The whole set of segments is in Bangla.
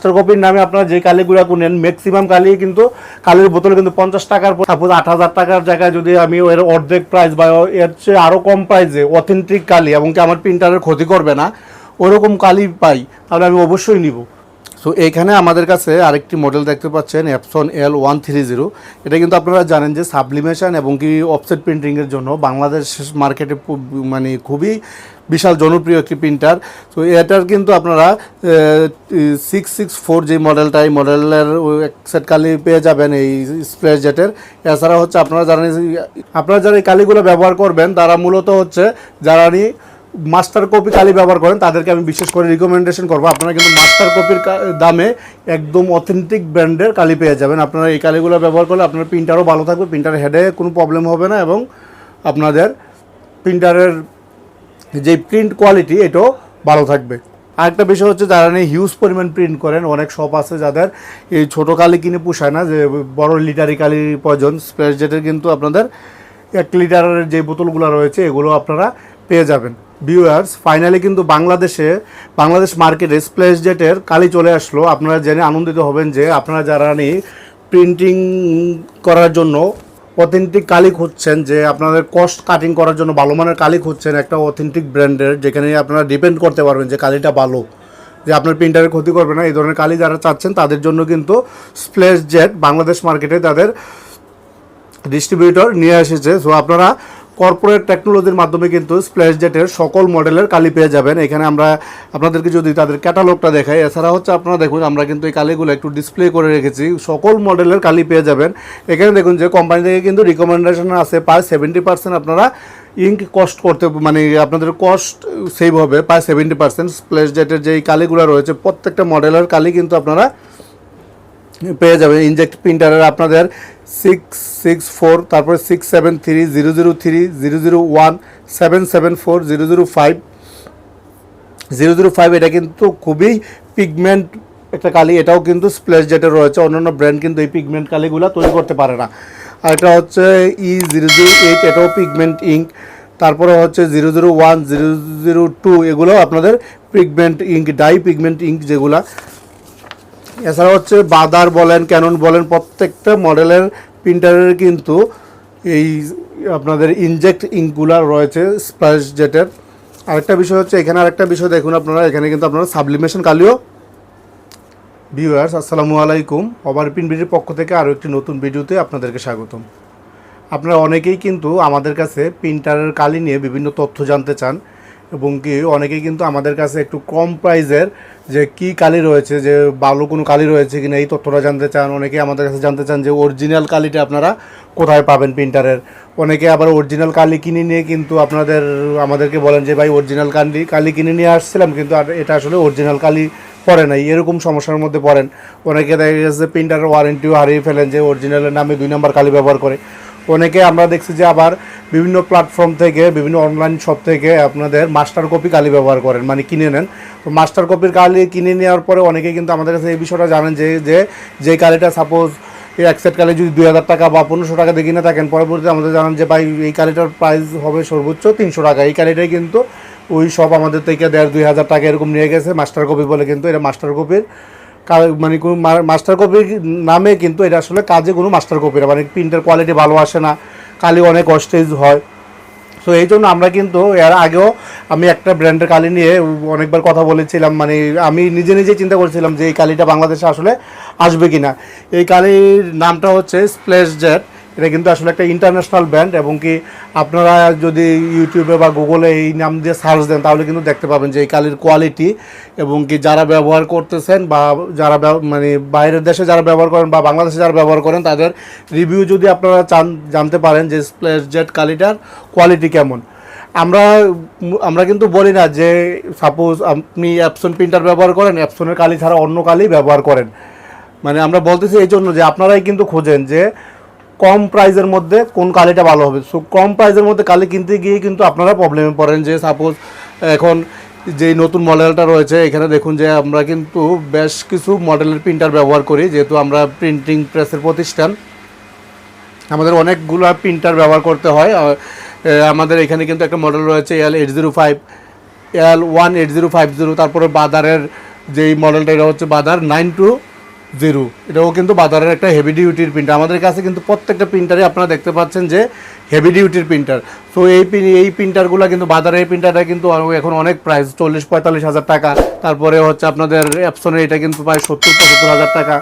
মাস্টার কপির নামে আপনারা যে কালিগুলো কিনেন ম্যাক্সিমাম কালি কিন্তু কালির বোতল কিন্তু পঞ্চাশ টাকার সাপোজ আট হাজার টাকার জায়গায় যদি আমি এর অর্ধেক প্রাইস বা এর চেয়ে আরও কম প্রাইসে অথেন্টিক কালি এবং কি আমার প্রিন্টারের ক্ষতি করবে না, ওরকম কালি পাই, তাহলে আমি অবশ্যই নিব। সো এইখানে আমাদের কাছে আরেকটি মডেল দেখতে পাচ্ছেন Epson L one three zero এটা কিন্তু আপনারা জানেন যে সাবলিমেশন এবং কি অফসেট প্রিন্টিংয়ের জন্য বাংলাদেশ মার্কেটে মানে খুবই বিশাল জনপ্রিয় একটি প্রিন্টার তো এটার কিন্তু আপনারা সিক্স সিক্স ফোর যে মডেলটা এই মডেলের সেট কালি পেয়ে যাবেন এই স্প্রে জেটের এছাড়া হচ্ছে আপনারা জানেন আপনারা যারা এই কালিগুলো ব্যবহার করবেন, তারা মূলত হচ্ছে, যারা মাস্টার কপি কালি ব্যবহার করেন, তাদেরকে আমি বিশেষ করে রিকমেন্ডেশন করব। আপনারা কিন্তু মাস্টার কপির দামে একদম অথেন্টিক ব্র্যান্ডের কালি পেয়ে যাবেন। আপনারা এই কালিগুলো ব্যবহার করলে আপনার প্রিন্টারও ভালো থাকবে প্রিন্টার হেডে কোনো প্রবলেম হবে না এবং আপনাদের প্রিন্টারের যে প্রিন্ট কোয়ালিটি এটাও ভালো থাকবে। আরেকটা বিষয় হচ্ছে, যারা নিয়ে হিউজ পরিমাণ প্রিন্ট করেন, অনেক শপ আছে যাদের এই ছোটো কালি কিনে পোষায় না, যে বড় লিটারি কালি প্রয়োজন। স্প্লেশ জেটের কিন্তু আপনাদের এক লিটারের যে বোতলগুলো রয়েছে, এগুলো আপনারা পেয়ে যাবেন। ভিউয়ার্স ফাইনালি কিন্তু বাংলাদেশে, বাংলাদেশ মার্কেটে স্প্লেস জেটের কালি চলে আসলো। আপনারা জেনে আনন্দিত হবেন যে আপনারা যারা নিয়ে প্রিন্টিং করার জন্য অথেন্টিক কালি খুঁজছেন, যে আপনাদের কস্ট কাটিং করার জন্য ভালো মানের কালি খুঁজছেন একটা অথেন্টিক ব্র্যান্ডের যেখানে আপনারা ডিপেন্ড করতে পারবেন যে কালিটা ভালো। যে আপনার প্রিন্টারের ক্ষতি করবে না, এই ধরনের কালি যারা চাচ্ছেন, তাদের জন্য কিন্তু স্প্লেস জেট বাংলাদেশ মার্কেটে তাদের ডিস্ট্রিবিউটর নিয়ে এসেছে। সো আপনারা কর্পোরেট টেকনোলজির মাধ্যমে কিন্তু স্প্ল্যাশ জেটের সকল মডেলের কালি পেয়ে যাবেন। এখানে আমরা আপনাদেরকে যদি তাদের ক্যাটালগটা দেখাই, এছাড়া হচ্ছে আপনারা দেখুন, আমরা কিন্তু এই কালিগুলো একটু ডিসপ্লে করে রেখেছি। সকল মডেলের কালি পেয়ে যাবেন। এখানে দেখুন যে কোম্পানি থেকে কিন্তু রিকমেন্ডেশন আছে প্রায় সেভেন্টি পার্সেন্ট আপনারা ইঙ্ক কস্ট করতে মানে আপনাদের কস্ট সেভ হবে, প্রায় সেভেন্টি পার্সেন্ট স্প্ল্যাশ জেটের যেই কালিগুলো রয়েছে, প্রত্যেকটা মডেলের কালি কিন্তু আপনারা পেয়ে যাবেন। ইনজেক্ট প্রিন্টারের আপনাদের সিক্স সিক্স ফোর তারপরে six seven three zero zero three zero zero one seven seven four zero zero five zero zero five এটা কিন্তু খুবই পিগমেন্ট একটা কালি, এটাও কিন্তু স্প্লেশ জেটের রয়েছে, অন্যান্য ব্র্যান্ড কিন্তু এই পিগমেন্ট কালিগুলো তৈরি করতে পারে না। আর এটা হচ্ছে ই জিরো জিরো এইট এটাও পিগমেন্ট ইঙ্ক তারপরে হচ্ছে zero zero one zero zero two এগুলো আপনাদের pigment ink dye pigment ink যেগুলা। এছাড়া হচ্ছে বাদার বলেন ক্যানন বলেন, প্রত্যেকটা মডেলের প্রিন্টারের কিন্তু এই আপনাদের ইনজেক্ট ইঙ্কগুলো রয়েছে স্প্লাশ জেটের আরেকটা বিষয় হচ্ছে, এখানে আরেকটা বিষয় দেখুন আপনারা, এখানে কিন্তু আপনারা সাবলিমেশন কালিও। ভিউয়ার্স আসসালামু আলাইকুম। ওভার বিডির পক্ষ থেকে আরও একটি নতুন ভিডিওতে আপনাদেরকে স্বাগতম। আপনারা অনেকেই কিন্তু আমাদের কাছে প্রিন্টারের কালি নিয়ে বিভিন্ন তথ্য জানতে চান। এবং কি অনেকেই কিন্তু আমাদের কাছে একটু কম প্রাইজের যে কি কালি রয়েছে, যে ভালো কোনো কালি রয়েছে কিনা, এই তথ্যটা জানতে চান। অনেকেই আমাদের কাছে জানতে চান যে অরিজিনাল কালিটা আপনারা কোথায় পাবেন প্রিন্টারের অনেকে আবার অরিজিনাল কালি কিনে নিয়ে কিন্তু আপনাদের, আমাদেরকে বলেন যে, ভাই অরিজিনাল কালি কালি কিনে নিয়ে আসছিলাম, কিন্তু আর এটা আসলে অরিজিনাল কালি পড়ে নাই। এরকম সমস্যার মধ্যে পড়েন। অনেকে দেখা গেছে প্রিন্টারের ওয়ারেন্টিও হারিয়ে ফেলেন যে অরিজিনালের নামে দুই নম্বর কালি ব্যবহার করে। অনেকে আমরা দেখছি যে আবার বিভিন্ন প্ল্যাটফর্ম থেকে, বিভিন্ন অনলাইন শপ থেকে আপনাদের মাস্টার কপি কালি ব্যবহার করেন মানে কিনে নেন। তো মাস্টার কপির কালি কিনে নেওয়ার পরে অনেকে কিন্তু আমাদের কাছে এই বিষয়টা জানেন যে যে যে কালিটা সাপোজ এই একসেট কালি যদি দুই হাজার টাকা বা পনেরোশো টাকা দিয়ে কিনে থাকেন, পরবর্তীতে আমাদের জানান যে, ভাই, এই কালিটার প্রাইস হবে সর্বোচ্চ তিনশো টাকা। এই কালিটাই কিন্তু ওই সব আমাদের থেকে দেড় দুই হাজার টাকা এরকম নিয়ে গেছে মাস্টার কপি বলে কিন্তু এটা মাস্টার কপির মানে কোনো মাস্টার কপির নামে কিন্তু এটা আসলে কাজে কোনো মাস্টার কপি না। মানে প্রিন্টের কোয়ালিটি ভালো আসে না, কালি অনেক অস্টেজ হয়। সো এই জন্য আমরা কিন্তু এর আগেও আমি একটা ব্র্যান্ডের কালি নিয়ে অনেকবার কথা বলেছিলাম। মানে আমি নিজে নিজে চিন্তা করছিলাম যে এই কালিটা বাংলাদেশে আসলে আসবে কি না এই কালির নামটা হচ্ছে স্প্লেস জেট এটা কিন্তু আসলে একটা ইন্টারন্যাশনাল ব্র্যান্ড এবং কি আপনারা যদি ইউটিউবে বা গুগলে এই নাম দিয়ে সার্চ দেন, তাহলে কিন্তু দেখতে পাবেন যে এই কালির কোয়ালিটি এবং কি যারা ব্যবহার করতেছেন বা যারা মানে বাইরের দেশে যারা ব্যবহার করেন বা বাংলাদেশে যারা ব্যবহার করেন, তাদের রিভিউ যদি আপনারা চান, জানতে পারেন যে স্প্লেশ জেট কালিটার কোয়ালিটি কেমন। আমরা আমরা কিন্তু বলি না যে সাপোজ আপনি অ্যাপসন প্রিন্টার ব্যবহার করেন অ্যাপসনের কালি ছাড়া অন্য কালি ব্যবহার করেন। মানে আমরা বলতেছি এই জন্য যে আপনারাই কিন্তু খোঁজেন যে কম প্রাইজের মধ্যে কোন কালিটা ভালো হবে? সো কম প্রাইজের মধ্যে কালি কিনতে গিয়ে কিন্তু আপনারা প্রবলেমে পড়েন যে সাপোজ এখন যে নতুন মডেলটা রয়েছে, এখানে দেখুন যে আমরা কিন্তু বেশ কিছু মডেলের প্রিন্টার ব্যবহার করি, যেহেতু আমরা প্রিন্টিং প্রেসের প্রতিষ্ঠান। আমাদের অনেকগুলো প্রিন্টার ব্যবহার করতে হয়। আমাদের এখানে কিন্তু একটা মডেল রয়েছে L eight zero five L one eight zero five zero তারপরে বাদারের যেই মডেলটা এটা হচ্ছে বাদার নাইন টু জিরো এটাও কিন্তু বাজারের একটা হেভি ডিউটির প্রিন্টার আমাদের কাছে কিন্তু প্রত্যেকটা প্রিন্টারে আপনারা দেখতে পাচ্ছেন যে হেভি ডিউটির প্রিন্টার তো এই এই প্রিন্টারগুলো কিন্তু বাজারের এই প্রিন্টারটা কিন্তু এখন অনেক প্রাইস চল্লিশ পঁয়তাল্লিশ হাজার টাকা। তারপরে হচ্ছে আপনাদের অ্যাপসনের এটা কিন্তু প্রায় সত্তর পঁচাত্তর হাজার টাকা।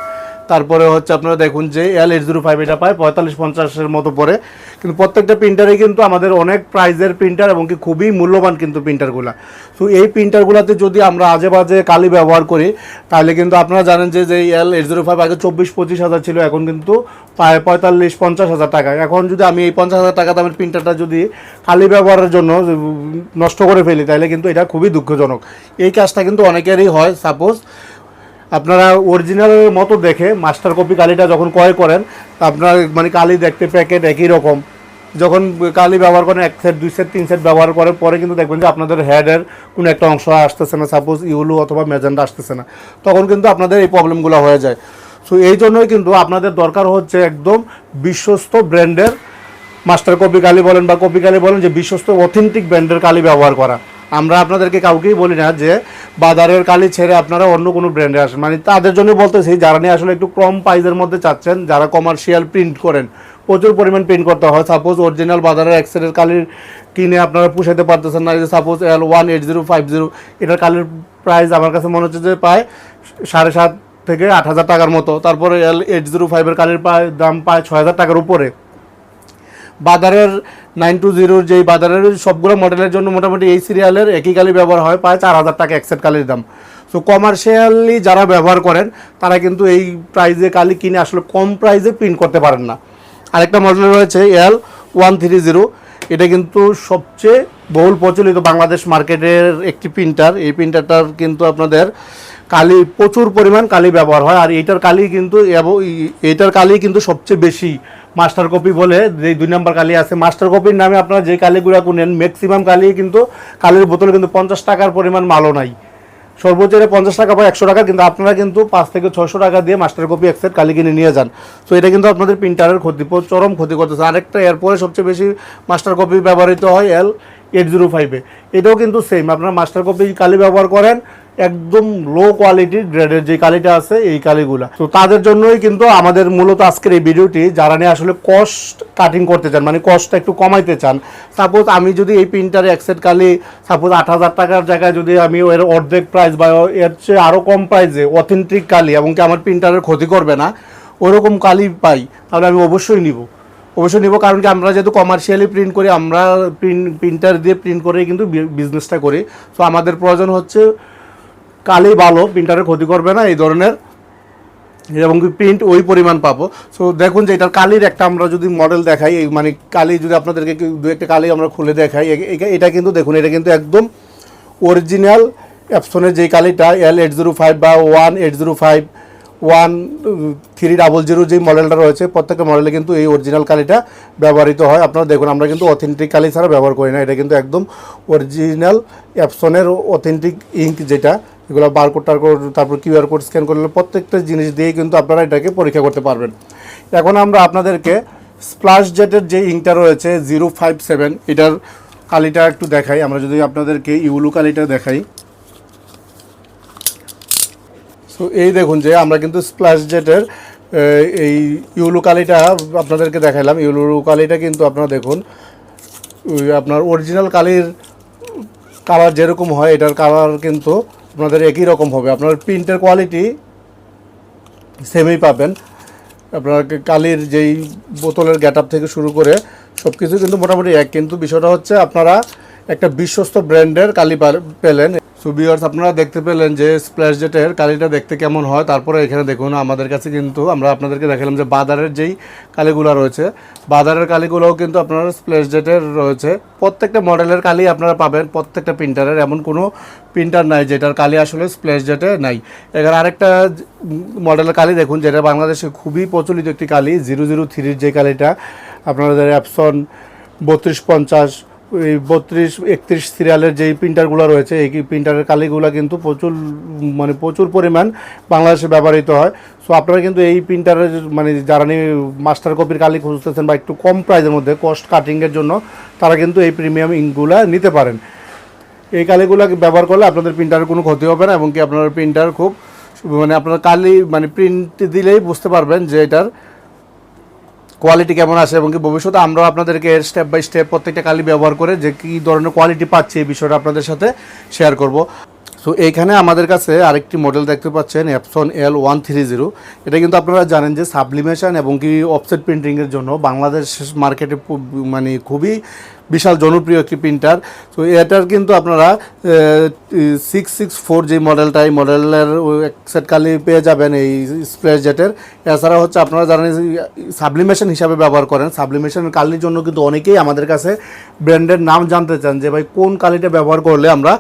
তারপরে হচ্ছে আপনারা দেখুন যে এল এইট জিরো ফাইভ এটা পায় পঁয়তাল্লিশ পঞ্চাশের মতো পড়ে। কিন্তু প্রত্যেকটা প্রিন্টারে কিন্তু আমাদের অনেক প্রাইজের প্রিন্টার এবং কি খুবই মূল্যবান কিন্তু প্রিন্টারগুলো তো এই প্রিন্টারগুলোতে যদি আমরা আজে বাজে কালি ব্যবহার করি, তাহলে কিন্তু আপনারা জানেন যে যে এল এইট জিরো ফাইভ আগে চব্বিশ পঁচিশ হাজার ছিল, এখন কিন্তু প্রায় পঁয়তাল্লিশ পঞ্চাশ হাজার টাকা। এখন যদি আমি এই পঞ্চাশ হাজার টাকা দামের প্রিন্টারটা যদি কালি ব্যবহারের জন্য নষ্ট করে ফেলি, তাহলে কিন্তু এটা খুবই দুঃখজনক। এই কাজটা কিন্তু অনেকেরই হয় সাপোজ আপনারা অরিজিনাল মতো দেখে মাস্টার কপি কালিটা যখন ক্রয় করেন, আপনার মানে কালি দেখতে প্যাকেট একই রকম। যখন কালি ব্যবহার করেন, এক সেট দুই সেট তিন সেট ব্যবহার করার পরে কিন্তু দেখবেন যে আপনাদের হেডের কোনো একটা অংশ আসতেছে না। সাপোজ ইউলু অথবা মেজেন্ডা আসতেছে না। তখন কিন্তু আপনাদের এই প্রবলেমগুলো হয়ে যায়। সো এই জন্যই কিন্তু আপনাদের দরকার হচ্ছে একদম বিশ্বস্ত ব্র্যান্ডের মাস্টার কপি কালি বলেন বা কপি কালি বলেন যে বিশ্বস্ত অথেন্টিক ব্র্যান্ডের কালি ব্যবহার করা। আমরা আপনাদেরকে কাউকেই বলি না যে বাজারের কালি ছেড়ে আপনারা অন্য কোনো ব্র্যান্ডে আসেন। মানে তাদের জন্য বলতেছি, যারা নিয়ে আসলে একটু কম প্রাইজের মধ্যে চাচ্ছেন, যারা কমার্শিয়াল প্রিন্ট করেন, প্রচুর পরিমাণ প্রিন্ট করতে হয়। সাপোজ অরিজিনাল বাজারের এক্সেলের কালির কিনে আপনারা পুষাইতে পারতেছেন না যে suppose L one eight zero five zero এটার কালির প্রাইস আমার কাছে মনে হচ্ছে যে প্রায় সাড়ে সাত থেকে আট হাজার টাকার মতো। তারপরে এল এইট জিরো ফাইভের কালির প্রায় দাম প্রায় ছয় হাজার টাকার উপরে। বাজারের নাইন টু জিরোর যেই বাজারের সবগুলো মডেলের জন্য মোটামুটি এই সিরিয়ালের একই কালি ব্যবহার হয়, প্রায় চার হাজার টাকা একসেট কালির দাম। সো কমার্শিয়ালি যারা ব্যবহার করেন, তারা কিন্তু এই প্রাইজে কালি কিনে আসলে কম প্রাইজে প্রিন্ট করতে পারেন না। আরেকটা মডেল রয়েছে এল ওয়ান থ্রি জিরো এটা কিন্তু সবচেয়ে বহুল প্রচলিত বাংলাদেশ মার্কেটের একটি প্রিন্টার এই প্রিন্টারটার কিন্তু আপনাদের কালি, প্রচুর পরিমাণ কালি ব্যবহার হয়। আর এইটার কালি কিন্তু এইটার কালি কিন্তু সবচেয়ে বেশি মাস্টার কপি বলে যে দুই নম্বর কালি আছে। মাস্টার কপির নামে আপনারা যে কালিগুলো কিনেন ম্যাক্সিমাম কালি কিন্তু কালির বোতলে কিন্তু পঞ্চাশ টাকার পরিমাণ মালও নাই। সর্বোচ্চ এটা পঞ্চাশ টাকা বা একশো টাকা, কিন্তু আপনারা কিন্তু পাঁচ থেকে ছশো টাকা দিয়ে মাস্টার কপি একসেট কালি কিনে নিয়ে যান। তো এটা কিন্তু আপনাদের প্রিন্টারের ক্ষতি চরম ক্ষতি করতেছে। আরেকটা এরপরে সবচেয়ে বেশি মাস্টার কপি ব্যবহৃত হয় এল এইট জিরো ফাইভে এটাও কিন্তু সেম আপনারা মাস্টার কপি কালি ব্যবহার করেন একদম লো কোয়ালিটির গ্রেডের যে কালিটা আছে, এই কালিগুলা। তো তাদের জন্যই কিন্তু আমাদের মূলত আজকের এই ভিডিওটি, যারা নিয়ে আসলে কস্ট কাটিং করতে চান মানে কস্টটা একটু কমাইতে চান সাপোজ আমি যদি এই প্রিন্টারে একসেট কালি সাপোজ আট হাজার টাকার জায়গায় যদি আমি এর অর্ধেক প্রাইস বা এর চেয়ে আরও কম প্রাইসে অথেন্টিক কালি এবং কি আমার প্রিন্টারের ক্ষতি করবে না, ওরকম কালি পাই, তাহলে আমি অবশ্যই নিব। অবশ্যই নিব, কারণ কি আমরা যেহেতু কমার্শিয়ালি প্রিন্ট করি, আমরা প্রিন্ট প্রিন্টার দিয়ে প্রিন্ট করেই কিন্তু বিজনেসটা করি। তো আমাদের প্রয়োজন হচ্ছে কালি ভালো প্রিন্টারের ক্ষতি করবে না, এই ধরনের। এবং প্রিন্ট ওই পরিমাণ পাবো। সো দেখুন যে এটার কালির একটা আমরা যদি মডেল দেখাই, এই মানে কালি যদি আপনাদেরকে দু একটা কালি আমরা খুলে দেখাই এটা কিন্তু দেখুন, এটা কিন্তু একদম অরিজিনাল অ্যাপসনের যে কালিটা এল এইট জিরো ফাইভ বা one eight zero five one three double zero যে মডেলটা রয়েছে, প্রত্যেকটা মডেলে কিন্তু এই অরিজিনাল কালিটা ব্যবহৃত হয়। আপনারা দেখুন, আমরা কিন্তু অথেন্টিক কালি ছাড়া ব্যবহার করি না, এটা কিন্তু একদম অরিজিনাল অ্যাপসনের অথেন্টিক ইঙ্ক যেটা এগুলো বার বারকোড টারকোড তারপর কিউআর কোড স্ক্যান করলে প্রত্যেকটা জিনিস দিয়ে কিন্তু আপনারা এটাকে পরীক্ষা করতে পারবেন। এখন আমরা আপনাদেরকে স্প্লাশ জেটের যে ইঙ্কটা রয়েছে জিরো ফাইভ সেভেন এটার কালিটা একটু দেখাই। আমরা যদি আপনাদেরকে ইউলু কালিটা দেখাই। তো এই দেখুন যে আমরা কিন্তু স্প্লাশ জেটের এই ইউলু কালিটা আপনাদেরকে দেখাইলাম। ইউলু কালিটা কিন্তু আপনারা দেখুন আপনার অরিজিনাল কালির কালার যেরকম হয়, এটার কালার কিন্তু আপনাদের একই রকম হবে। আপনার প্রিন্টের কোয়ালিটি সেমই পাবেন। আপনার কালির যেই বোতলের গ্যাট থেকে শুরু করে সব কিছু কিন্তু মোটামুটি এক। কিন্তু বিষয়টা হচ্ছে আপনারা একটা বিশ্বস্ত ব্র্যান্ডের কালি পা- পেলেন সুবিয়ার্স আপনারা দেখতে পেলেন যে স্প্ল্যাশ জেটের কালিটা দেখতে কেমন হয়। তারপরে এখানে দেখুন, আমাদের কাছে কিন্তু আমরা আপনাদেরকে দেখালাম যে বাজারের যেই কালিগুলো রয়েছে বাজারের কালিগুলোও কিন্তু আপনারা স্প্ল্যাশ জেটের রয়েছে। প্রত্যেকটা মডেলের কালি আপনারা পাবেন, প্রত্যেকটা প্রিন্টারের এমন কোনো প্রিন্টার নাই যেটার কালি আসলে স্প্ল্যাশ জেটে নাই। এখানে আরেকটা মডেলের কালি দেখুন, যেটা বাংলাদেশে খুবই প্রচলিত একটি কালি জিরো জিরো থ্রির যে কালিটা, আপনাদের অ্যাপসন বত্রিশ পঞ্চাশ এই বত্রিশ, একত্রিশ সিরিয়ালের যেই প্রিন্টারগুলো রয়েছে, এই প্রিন্টারের কালিগুলো কিন্তু প্রচুর মানে প্রচুর পরিমাণ বাংলাদেশে ব্যবহৃত হয়। সো আপনারা কিন্তু এই প্রিন্টারের মানে যারা মাস্টার কপির কালি খুঁজতেছেন বা একটু কম প্রাইসের মধ্যে কস্ট কাটিংয়ের জন্য, তারা কিন্তু এই প্রিমিয়াম ইঙ্কগুলো নিতে পারেন। এই কালিগুলো ব্যবহার করলে আপনাদের প্রিন্টারের কোনো ক্ষতি হবে না, এবং কি আপনার প্রিন্টার খুব মানে আপনার কালি মানে প্রিন্ট দিলেই বুঝতে পারবেন যে এটার কোয়ালিটি কেমন আছে এবং কি ভবিষ্যতে আমরাও আপনাদেরকে স্টেপ বাই স্টেপ প্রত্যেকটা কালি ব্যবহার করে যে কী ধরনের কোয়ালিটি পাচ্ছি এই বিষয়টা আপনাদের সাথে শেয়ার করব। সো এইখানে আমাদের কাছে আরেকটি মডেল দেখতে পাচ্ছেন Epson L one three zero এটা কিন্তু আপনারা জানেন যে সাবলিমেশন এবং কি অফসেট প্রিন্টিংয়ের জন্য বাংলাদেশ মার্কেটে মানে খুবই বিশাল জনপ্রিয় একটি প্রিন্টার তো এটার কিন্তু আপনারা সিক্স সিক্স ফোর যে মডেলটা এই মডেলের সেট কালি পেয়ে যাবেন এই স্প্লেশ জেটের এছাড়া হচ্ছে আপনারা জানেন সাবলিমেশন হিসাবে ব্যবহার করেন। সাবলিমেশন কালির জন্য কিন্তু অনেকেই আমাদের কাছে ব্র্যান্ডের নাম জানতে চান যে ভাই কোন কালিটা ব্যবহার করলে আমরা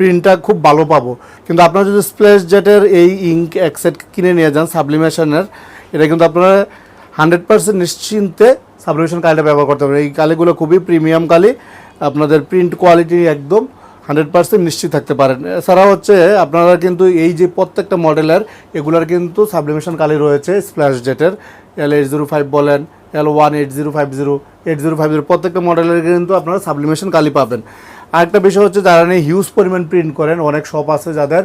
প্রিন্টটা খুব ভালো পাবো। কিন্তু আপনারা যদি স্প্লেশ জেটের এই ইঙ্ক এক কিনে নিয়ে যান সাবলিমেশনের এটা কিন্তু আপনারা হান্ড্রেড পার্সেন্ট নিশ্চিন্তে সাবলিমেশন কালিটা ব্যবহার করতে পারবেন। এই কালিগুলো খুবই প্রিমিয়াম কালি, আপনাদের প্রিন্ট কোয়ালিটি একদম হান্ড্রেড পার্সেন্ট নিশ্চিত থাকতে পারেন এছাড়া হচ্ছে, আপনারা কিন্তু এই যে প্রত্যেকটা মডেলের, এগুলার কিন্তু সাবলিমেশন কালি রয়েছে স্প্ল্যাশ জেটের এল এইট জিরো ফাইভ বলেন L one eight zero five zero eight zero five zero প্রত্যেকটা মডেলের কিন্তু আপনারা সাবলিমেশন কালি পাবেন। আরেকটা বিষয় হচ্ছে যারা নিয়ে হিউজ পরিমাণ প্রিন্ট করেন, অনেক শপ আছে যাদের,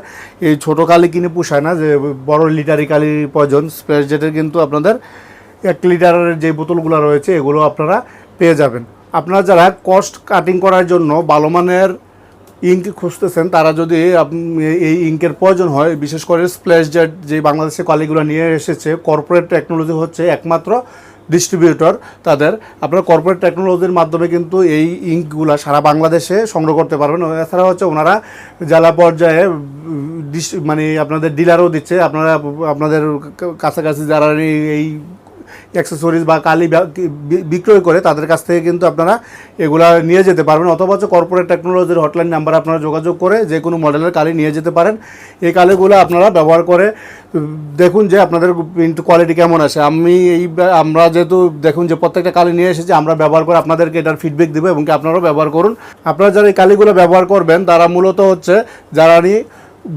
এই ছোটো কালি কিনে পোষায় না, যে বড় লিটারি কালি প্রয়োজন। স্প্ল্যাশ জেটের কিন্তু আপনাদের এক লিটারের যে বোতলগুলো রয়েছে, এগুলো আপনারা পেয়ে যাবেন। আপনারা যারা কস্ট কাটিং করার জন্য ভালো মানের ইঙ্ক খুঁজতেছেন, তারা যদি এই ইঙ্কের প্রয়োজন হয়, বিশেষ করে স্প্ল্যাশ জেট যে বাংলাদেশে কালিগুলো নিয়ে এসেছে কর্পোরেট টেকনোলজি হচ্ছে একমাত্র ডিস্ট্রিবিউটর তাদের আপনারা কর্পোরেট টেকনোলজির মাধ্যমে কিন্তু এই ইঙ্কগুলো সারা বাংলাদেশে সংগ্রহ করতে পারবেন। এছাড়া হচ্ছে ওনারা জেলা পর্যায়ে মানে আপনাদের ডিলারও দিচ্ছে। আপনারা, আপনাদের কাছাকাছি যারা এই অ্যাক্সেসরিজ বা কালি বিক্রয় করে তাদের কাছ থেকে কিন্তু আপনারা এগুলা নিয়ে যেতে পারবেন। অথবা হচ্ছে কর্পোরেট টেকনোলজির হটলাইন নাম্বার আপনারা যোগাযোগ করে যে কোনো মডেলের কালি নিয়ে যেতে পারেন। এই কালিগুলো আপনারা ব্যবহার করে দেখুন যে আপনাদের প্রিন্ট কোয়ালিটি কেমন আছে। আমি এই আমরা যেহেতু দেখুন যে প্রত্যেকটা কালি নিয়ে এসেছি, আমরা ব্যবহার করে আপনাদেরকে এটার ফিডব্যাক দেবো এবং কি আপনারাও ব্যবহার করুন। আপনারা যারা এই কালিগুলো ব্যবহার করবেন, তারা মূলত হচ্ছে যারা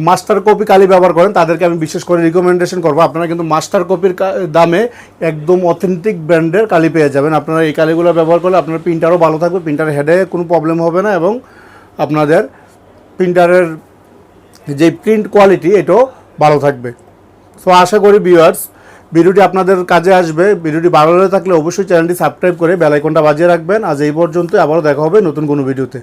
মাস্টার কপি কালি ব্যবহার করেন, তাদেরকে আমি বিশেষ করে রিকমেন্ডেশন করব। আপনারা কিন্তু মাস্টার কপির দামে একদম অথেন্টিক ব্র্যান্ডের কালি পেয়ে যাবেন। আপনারা এই কালিগুলো ব্যবহার করলে আপনার প্রিন্টারও ভালো থাকবে প্রিন্টার হেডে কোনো প্রবলেম হবে না এবং আপনাদের প্রিন্টারের যে প্রিন্ট কোয়ালিটি এটাও ভালো থাকবে। সো আশা করি ভিউয়ার্স ভিডিওটি আপনাদের কাজে আসবে। ভিডিওটি ভালো লাগে থাকলে অবশ্যই চ্যানেলটি সাবস্ক্রাইব করে বেলাইকনটা বাজিয়ে রাখবেন। আজ এই পর্যন্ত আবারও দেখা হবে নতুন কোনো ভিডিওতে